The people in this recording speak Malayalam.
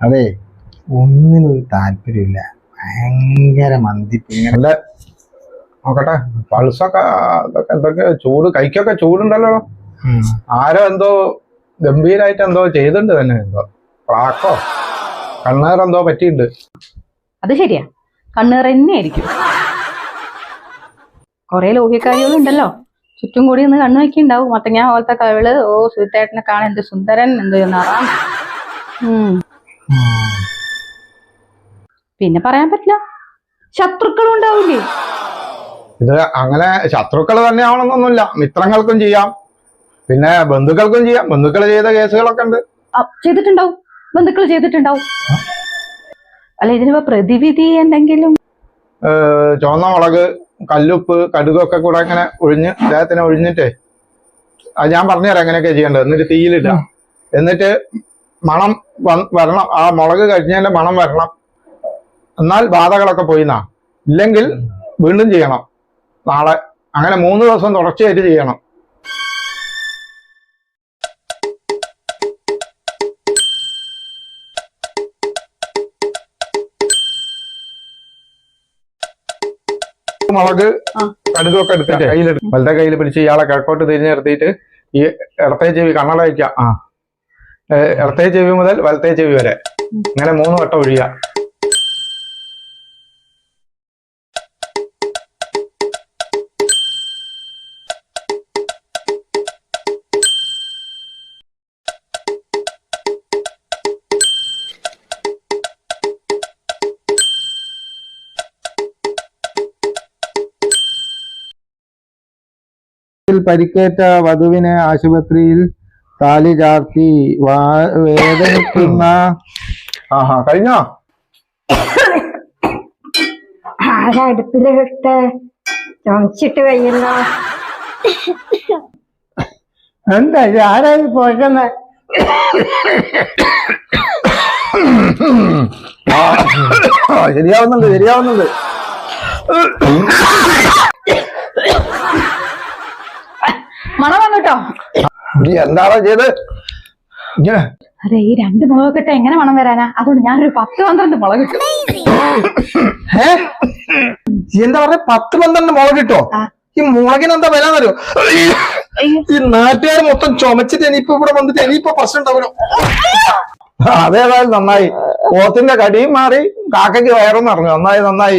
അതെ ഒന്നിനും ഒരു താല്പര്യമില്ല. ഭയങ്കര മന്തിപ്പ് ഇങ്ങനെ നോക്കട്ടെ പൾസൊക്കെ അതൊക്കെ എന്തൊക്കെ ചൂട് കൈക്കൊക്കെ ചൂടുണ്ടല്ലോ. ആരോ എന്തോ ഗംഭീരായിട്ട് എന്തോ ചെയ്തിട്ടുണ്ട് തന്നെ എന്തോ പ്രാക്കോ കണ്ണേറെന്തോ പറ്റിയിട്ടുണ്ട്. അത് ശരിയാ. കണ്ണീർ തന്നെയായിരിക്കും കൊറേ ലോഹ്യക്കാരികളുണ്ടല്ലോ ചുറ്റും കൂടി ഒന്ന് കണ്ണു വെക്കുണ്ടാവും മത്തങ്ങ പോലത്തെ കവിൾ ഓ സുഹൃത്തേട്ടനെ കാണാൻ എന്ത് സുന്ദരൻ എന്ത് നിറാം. ഉം. പിന്നെ പറയാൻ പറ്റില്ല. ശത്രുക്കളും ഉണ്ടാവില്ലേ ഇത് അങ്ങനെ ശത്രുക്കൾ തന്നെ ആവണമെന്നൊന്നുമില്ല. മിത്രങ്ങൾക്കും ചെയ്യാം. പിന്നെ ബന്ധുക്കൾക്കും ചെയ്യാം. ബന്ധുക്കൾ ചെയ്ത കേസുകളൊക്കെ ഉണ്ട്. ചെയ്തിട്ടുണ്ടാവും. ബന്ധുക്കൾ ചെയ്തിട്ടുണ്ടാവും. അല്ല ഇതിനിപ്പോ പ്രതിവിധി എന്തെങ്കിലും? ചുവന്ന മുളക് കല്ലുപ്പ് കടുകൊക്കെ കൂടെ ഇങ്ങനെ ഒഴിഞ്ഞ് അദ്ദേഹത്തിനെ ഒഴിഞ്ഞിട്ടേ. അത് ഞാൻ പറഞ്ഞുതരാം എങ്ങനെയൊക്കെ ചെയ്യേണ്ടത്. എന്നിട്ട് തീയിലിടാം. എന്നിട്ട് മണം വരണം. ആ മുളക് കഴിഞ്ഞതിന്റെ മണം വരണം. എന്നാൽ ബാധകളൊക്കെ പോയിന്നാ. ഇല്ലെങ്കിൽ വീണ്ടും ചെയ്യണം. നാളെ അങ്ങനെ മൂന്ന് ദിവസം തുടർച്ചയായിട്ട് ചെയ്യണം. മുളക് കടുതൊക്കെ എടുത്തിട്ട് കയ്യിലെടുത്ത് വലത്തെ കയ്യിൽ പിടിച്ച് ഇയാളെ കിഴക്കോട്ട് തിരിഞ്ഞ് നിർത്തിയിട്ട് ഈ ഇടത്തെ ചെവി കണ്ണട വയ്ക്കുക ആ. ഇടത്തെ ചെവി മുതൽ വലത്തെ ചെവി വരെ. അങ്ങനെ മൂന്ന് വട്ടം ഒഴിയുക. പരിക്കേറ്റ വധുവിനെ ആശുപത്രിയിൽ താലി ചാർത്തി വേദനിക്കുന്ന ആഹാ കഴിഞ്ഞോ? അടുപ്പിലിട്ട് ചുമച്ചിട്ട് വയ്യല്ലോ എന്താ ഇത്? ആരായി പോയിക്കുന്ന ശരിയാവുന്നുണ്ട് ശരിയാവുന്നുണ്ട്. മണം വന്നിട്ടോ നീ എന്താണോ ചെയ്ത്? അതെ ഈ രണ്ട് മുളകൊക്കെ എങ്ങനെ മണം വരാനാ? അതുകൊണ്ട് ഞാനൊരു പത്ത് പന്ത്രണ്ട് മുളക് ഇട്ടു. ഏ? എന്താ പറഞ്ഞ? പത്ത് പന്ത്രണ്ട് മുളക് കിട്ടോ ഈ മുളകിന് എന്താ വില എന്നറിയോ? ഈ നാട്ടുകാർ മൊത്തം ചുമച്ചിട്ട് ഇനിയിപ്പോ ഇവിടെ വന്നിട്ട് ഇനിയിപ്പോ പ്രശ്നം ഉണ്ടാവലോ അതേതായാലും നന്നായി. പോത്തിന്റെ കടിയും മാറി കാക്കയ്ക്ക് വയറും നിറഞ്ഞു. നന്നായി നന്നായി.